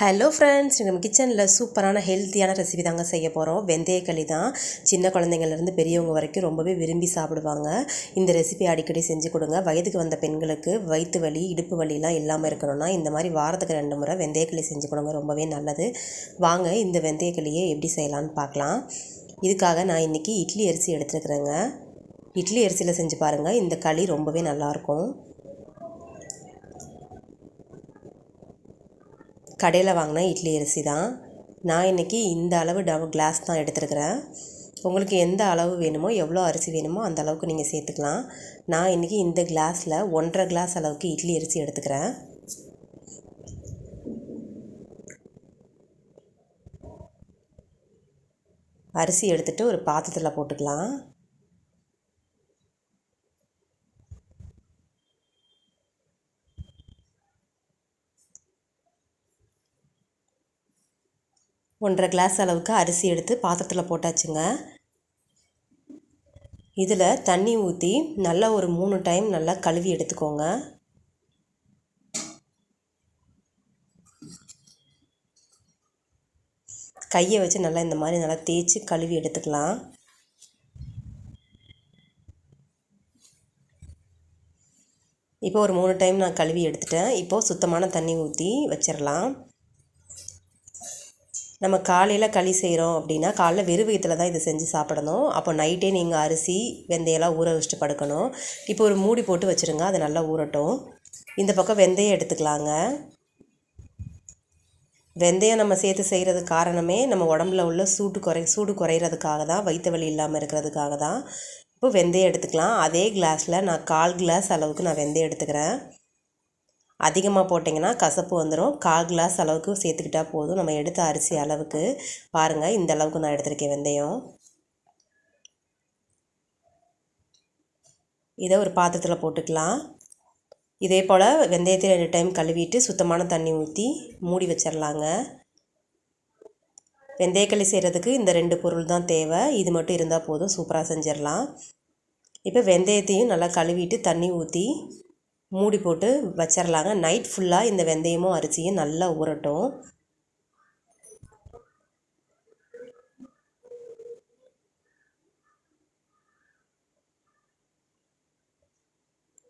Hello friends நம்ம கிச்சனில் சூப்பரான ஹெல்த்தியான ரெசிபி தாங்க செய்ய போகிறோம் வெந்தயக்களி தான். சின்ன குழந்தைங்கள்லேருந்து பெரியவங்க வரைக்கும் ரொம்பவே விரும்பி சாப்பிடுவாங்க. இந்த ரெசிபி அடிக்கடி செஞ்சு கொடுங்க. வயதுக்கு வந்த பெண்களுக்கு வயிற்று வலி இடுப்பு வலிலாம் இல்லாமல் இருக்கணும்னா இந்த மாதிரி வாரத்துக்கு ரெண்டு முறை வெந்தயக்களி செஞ்சு கொடுங்க. ரொம்பவே நல்லது. வாங்க இந்த வெந்தயக்களியை எப்படி செய்யலான்னு பார்க்கலாம். இதுக்காக நான் இன்றைக்கி இட்லி அரிசி எடுத்துருக்குறேங்க. இட்லி அரிசியில் செஞ்சு பாருங்கள் இந்த களி ரொம்பவே நல்லாயிருக்கும் கடையில் வாங்கின இட்லி அரிசி தான். நான் இன்றைக்கி இந்த அளவு டவ் கிளாஸ் தான் எடுத்துருக்கிறேன். உங்களுக்கு எந்த அளவு வேணுமோ எவ்வளோ அரிசி வேணுமோ அந்த அளவுக்கு நீங்கள் சேர்த்துக்கலாம். நான் இன்றைக்கி இந்த கிளாஸில் ஒன்றரை கிளாஸ் அளவுக்கு இட்லி அரிசி எடுத்துக்கிறேன். அரிசி எடுத்துகிட்டு ஒரு பாத்திரத்தில் போட்டுக்கலாம். ஒன்றரை கிளாஸ் அளவுக்கு அரிசி எடுத்து பாத்திரத்தில் போட்டாச்சுங்க. இதில் தண்ணி ஊற்றி நல்லா ஒரு மூணு டைம் நல்லா கழுவி எடுத்துக்கோங்க. கையை வச்சு நல்லா இந்த மாதிரி நல்லா தேய்ச்சி கழுவி எடுத்துக்கலாம். இப்போ ஒரு மூணு டைம் நான் கழுவி எடுத்துட்டேன். இப்போது சுத்தமான தண்ணி ஊற்றி வச்சிடலாம் நம்ம காலையில் களி செய்கிறோம் அப்படின்னா காலைல வெறும் வயிற்றில் தான் இதை செஞ்சு சாப்பிடணும். அப்போ நைட்டே நீங்கள் அரிசி வெந்தயம்லாம் ஊற வச்சுட்டு படுக்கணும். இப்போ ஒரு மூடி போட்டு வச்சுருங்க அது நல்லா ஊறட்டும். இந்த பக்கம் வெந்தயம் எடுத்துக்கலாங்க. வெந்தயம் நம்ம சேர்த்து செய்கிறது காரணமே நம்ம உடம்புல உள்ள சூட்டு குறை சூடு குறையிறதுக்காக தான் வயிற்று வலி இல்லாமல் இருக்கிறதுக்காக தான். இப்போ வெந்தயம் எடுத்துக்கலாம். அதே கிளாஸில் நான் கால் கிளாஸ் அளவுக்கு நான் வெந்தயம் எடுத்துக்கிறேன். அதிகமாக போட்டிங்கன்னா கசப்பு வந்துடும் கால் கிளாஸ் அளவுக்கு சேர்த்துக்கிட்டால் போதும். நம்ம எடுத்த அரிசி அளவுக்கு. பாருங்கள் இந்த அளவுக்கு நான் எடுத்திருக்கேன் வெந்தயம். இதை ஒரு பாத்திரத்தில் போட்டுக்கலாம். இதே போல் வெந்தயத்தை ரெண்டு டைம் கழுவிட்டு சுத்தமான தண்ணி ஊற்றி மூடி வச்சிடலாங்க வெந்தயக்களி செய்கிறதுக்கு இந்த ரெண்டு பொருள் தான் தேவை. இது மட்டும் இருந்தால் போதும். சூப்பராக செஞ்சிடலாம் இப்போ வெந்தயத்தையும் நல்லா கழுவிட்டு தண்ணி ஊற்றி மூடி போட்டு வச்சிடலாங்க நைட் ஃபுல்லாக இந்த வெந்தயமும் அரிசியும் நல்லா ஊறட்டும்.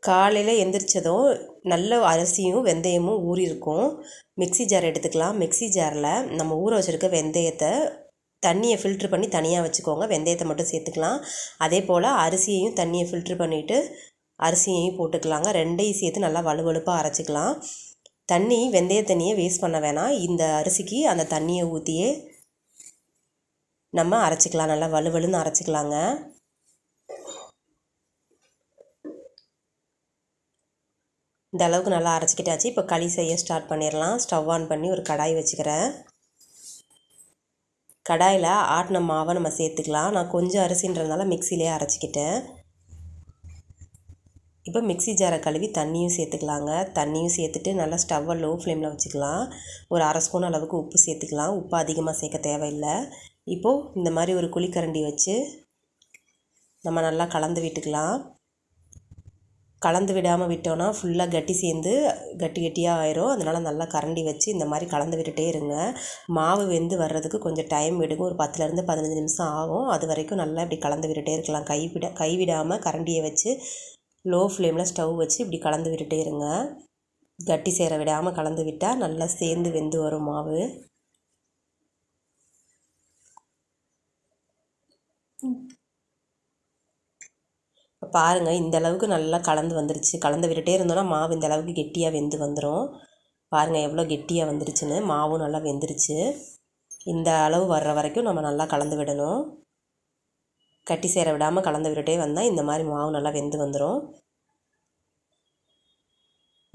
காலையில் எந்திரிச்சதும் நல்ல அரிசியும் வெந்தயமும் ஊறியிருக்கும் மிக்சி ஜார் எடுத்துக்கலாம். மிக்சி ஜாரில் நம்ம ஊற வச்சுருக்க வெந்தயத்தை தண்ணியை ஃபில்ட்ரு பண்ணி தனியாக வச்சுக்கோங்க. வெந்தயத்தை மட்டும் சேர்த்துக்கலாம். அதே போல் அரிசியையும் தண்ணியை ஃபில்ட்ரு பண்ணிவிட்டு அரிசியையும் போட்டுக்கலாங்க. ரெண்டையும் சேர்த்து நல்லா வலுவலுப்பாக அரைச்சிக்கலாம். தண்ணி வெந்தய தண்ணியை வேஸ்ட் பண்ண வேணாம். இந்த அரிசிக்கு அந்த தண்ணியை ஊற்றியே நம்ம அரைச்சிக்கலாம். நல்லா வலுவலுன்னு அரைச்சிக்கலாங்க. இந்த அளவுக்கு நல்லா அரைச்சிக்கிட்டாச்சு. இப்போ களி செய்ய ஸ்டார்ட் பண்ணிடலாம். ஸ்டவ் ஆன் பண்ணி ஒரு கடாய் வச்சுக்கிறேன். கடாயில் ஆட்டின மாவை நம்ம சேர்த்துக்கலாம். நான் கொஞ்சம் அரிசின்றதுனால மிக்சிலே அரைச்சிக்கிட்டேன். இப்போ மிக்சி ஜாரை கழுவி தண்ணியும் சேர்த்துக்கலாங்க. தண்ணியும் சேர்த்துட்டு நல்லா ஸ்டவ்வை லோ ஃப்ளேமில் வச்சுக்கலாம். ஒரு அரை ஸ்பூன் அளவுக்கு உப்பு சேர்த்துக்கலாம். உப்பு அதிகமாக சேர்க்க தேவையில்லை. இப்போது இந்த மாதிரி ஒரு குழிக்கரண்டி வச்சு நம்ம நல்லா கலந்து விட்டுக்கலாம். கலந்து விடாமல் விட்டோன்னா ஃபுல்லாக கட்டி சேர்ந்து கட்டி கட்டியாக ஆயிரும். அதனால் நல்லா கரண்டி வச்சு இந்த மாதிரி கலந்து விட்டுட்டே இருங்க. மாவு வெந்து வர்றதுக்கு கொஞ்சம் டைம் எடுக்கும் ஒரு பத்துலேருந்து பதினஞ்சு நிமிஷம் ஆகும். அது வரைக்கும் நல்லா இப்படி கலந்து விட்டுட்டே இருக்கலாம். கைவிட கைவிடாமல் கரண்டியை வச்சு லோ ஃப்ளேமில் ஸ்டவ் வச்சு இப்படி கலந்து விட்டுட்டே இருங்க. கட்டி சேர விடாமல் கலந்து விட்டால் நல்லா சேர்ந்து வெந்து வரும் மாவு. இப்போ பாருங்கள் இந்த அளவுக்கு நல்லா கலந்து வந்துருச்சு. கலந்து விட்டுட்டே இருந்தோன்னா மாவு இந்த அளவுக்கு கெட்டியாக வெந்து வந்துடும் பாருங்கள் எவ்வளோ கெட்டியாக வந்துருச்சுன்னு. மாவும் நல்லா வெந்துருச்சு. இந்த அளவு வர்ற வரைக்கும் நம்ம நல்லா கலந்து விடணும். கட்டி சேர விடாமல் கலந்து விட்டுட்டே வந்தால் இந்த மாதிரி மாவு நல்லா வெந்து வந்துடும்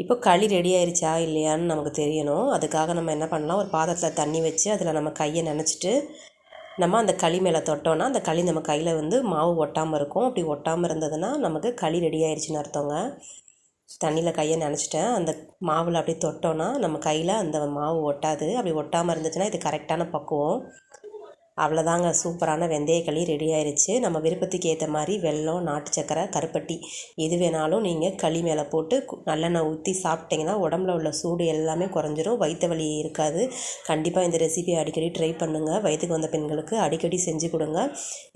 இப்போ களி ரெடி ஆயிடுச்சா இல்லையான்னு நமக்கு தெரியணும். அதுக்காக நம்ம என்ன பண்ணலாம்? ஒரு பாத்திரத்தில் தண்ணி வச்சு அதில் நம்ம கையை நினச்சிட்டு நம்ம அந்த களி மேலே தொட்டோன்னா அந்த களி நம்ம கையில் வந்து மாவு ஒட்டாமல் இருக்கும். அப்படி ஒட்டாமல் இருந்ததுன்னா நமக்கு களி ரெடி ஆயிடுச்சுன்னு அர்த்தங்க. தண்ணியில் கையை நினச்சிட்டேன். அந்த மாவில் அப்படி தொட்டோன்னா நம்ம கையில் அந்த மாவு ஒட்டாது. அப்படி ஒட்டாமல் இருந்துச்சுன்னா இது கரெக்டான பக்குவம். அவ்வளோதாங்க சூப்பரான வெந்தயக்களி ரெடி ஆயிடுச்சு நம்ம விருப்பத்துக்கு ஏற்ற மாதிரி வெல்லம் நாட்டு சக்கரை கருப்பட்டி எது வேணாலும் நீங்கள் களி மேலே போட்டு நல்லெண்ணெய் ஊற்றி சாப்பிட்டிங்கன்னா உடம்புல உள்ள சூடு எல்லாமே குறைஞ்சிரும். வயிற்று வலி இருக்காது. கண்டிப்பாக இந்த ரெசிபியை அடிக்கடி ட்ரை பண்ணுங்கள் வயிற்றுக்கு வந்த பெண்களுக்கு அடிக்கடி செஞ்சு கொடுங்க.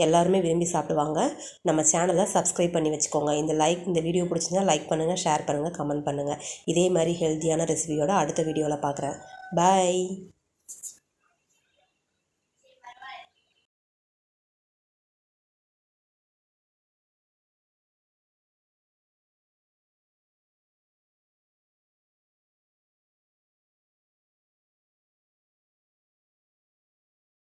எல்லாருமே விரும்பி சாப்பிடுவாங்க. நம்ம சேனலை சப்ஸ்கிரைப் பண்ணி வச்சுக்கோங்க. இந்த லைக் இந்த வீடியோ பிடிச்சிருந்தா லைக் பண்ணுங்கள் ஷேர் பண்ணுங்கள் கமெண்ட் பண்ணுங்கள் இதே மாதிரி ஹெல்த்தியான ரெசிபியோட அடுத்த வீடியோவில் பார்க்குறேன் பாய்